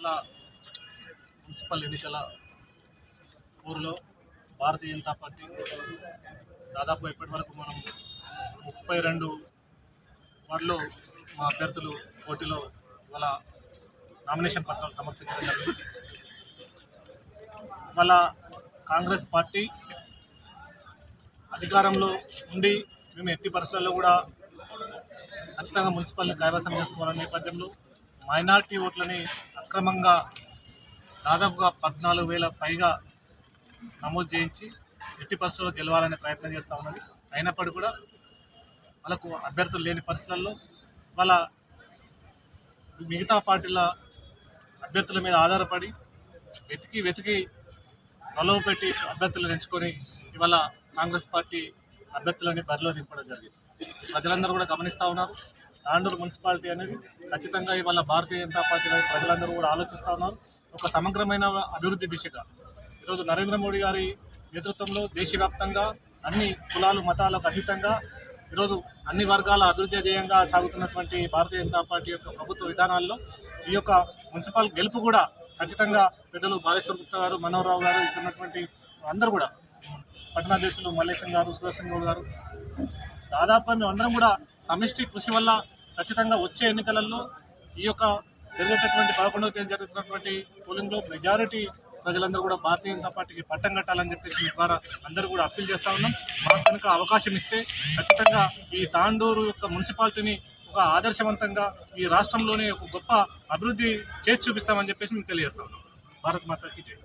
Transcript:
అలా మున్సిపల్ ఎన్నికల ఊరిలో భారతీయ జనతా పార్టీ దాదాపు ఇప్పటి వరకు మనం ముప్పై రెండు వార్డులో మా అభ్యర్థులు పోటీలో వాళ్ళ నామినేషన్ పత్రాలు సమర్పించడం జరిగింది. వాళ్ళ కాంగ్రెస్ పార్టీ అధికారంలో ఉండి మేము ఎట్టి పరిస్థితుల్లో కూడా ఖచ్చితంగా మున్సిపల్ని కైవసం చేసుకోవాలనే నేపథ్యంలో మైనార్టీ ఓట్లని అక్రమంగా దాదాపుగా పద్నాలుగు వేల పైగా నమోదు చేయించి ఎట్టి పరిస్థితుల్లో గెలవాలనే ప్రయత్నం చేస్తూ ఉన్నది. అయినప్పటికీ కూడా వాళ్ళకు అభ్యర్థులు లేని పరిస్థితుల్లో వాళ్ళ మిగతా పార్టీల అభ్యర్థుల మీద ఆధారపడి వెతికి వెతికి ప్రలోభ పెట్టి అభ్యర్థులను ఎంచుకొని ఇవాళ కాంగ్రెస్ పార్టీ అభ్యర్థులని బరిలో దింపడం జరిగింది. ప్రజలందరూ కూడా గమనిస్తూ ఉన్నారు. తాండూరు మున్సిపాలిటీ అనేది ఖచ్చితంగా ఇవాళ భారతీయ జనతా పార్టీ ప్రజలందరూ కూడా ఆలోచిస్తూ ఉన్నారు. ఒక సమగ్రమైన అభివృద్ధి దిశగా ఈరోజు నరేంద్ర మోడీ గారి నేతృత్వంలో దేశవ్యాప్తంగా అన్ని కులాలు మతాలకు అతీతంగా ఈరోజు అన్ని వర్గాల అభివృద్ధి ధ్యేయంగా సాగుతున్నటువంటి భారతీయ జనతా పార్టీ యొక్క ప్రభుత్వ విధానాల్లో ఈ యొక్క మున్సిపల్ గెలుపు కూడా ఖచ్చితంగా పెద్దలు బాలేశ్వర్ గుప్తా గారు మనోహర్ రావు గారు ఇక్కడ ఉన్నటువంటి అందరూ కూడా పట్టణాధ్యక్షులు మల్లేశం గారు సుదర్శన్ గౌడ్ గారు దాదాపుగా మేమందరం కూడా సమిష్టి కృషి వల్ల ఖచ్చితంగా వచ్చే ఎన్నికలలో ఈ యొక్క జరిగేటటువంటి పదకొండవ తేదీ జరుగుతున్నటువంటి పోలింగ్లో మెజారిటీ ప్రజలందరూ కూడా భారతీయ జనతా పార్టీకి పట్టం కట్టాలని చెప్పేసి మీ ద్వారా అందరూ కూడా అప్పీల్ చేస్తా ఉన్నాం. మాకు కనుక అవకాశం ఇస్తే ఖచ్చితంగా ఈ తాండూరు యొక్క మున్సిపాలిటీని ఒక ఆదర్శవంతంగా ఈ రాష్ట్రంలోనే ఒక గొప్ప అభివృద్ధి చేసి చూపిస్తామని చెప్పేసి మేము తెలియజేస్తా ఉన్నాం. భారత్ మాతకి జై.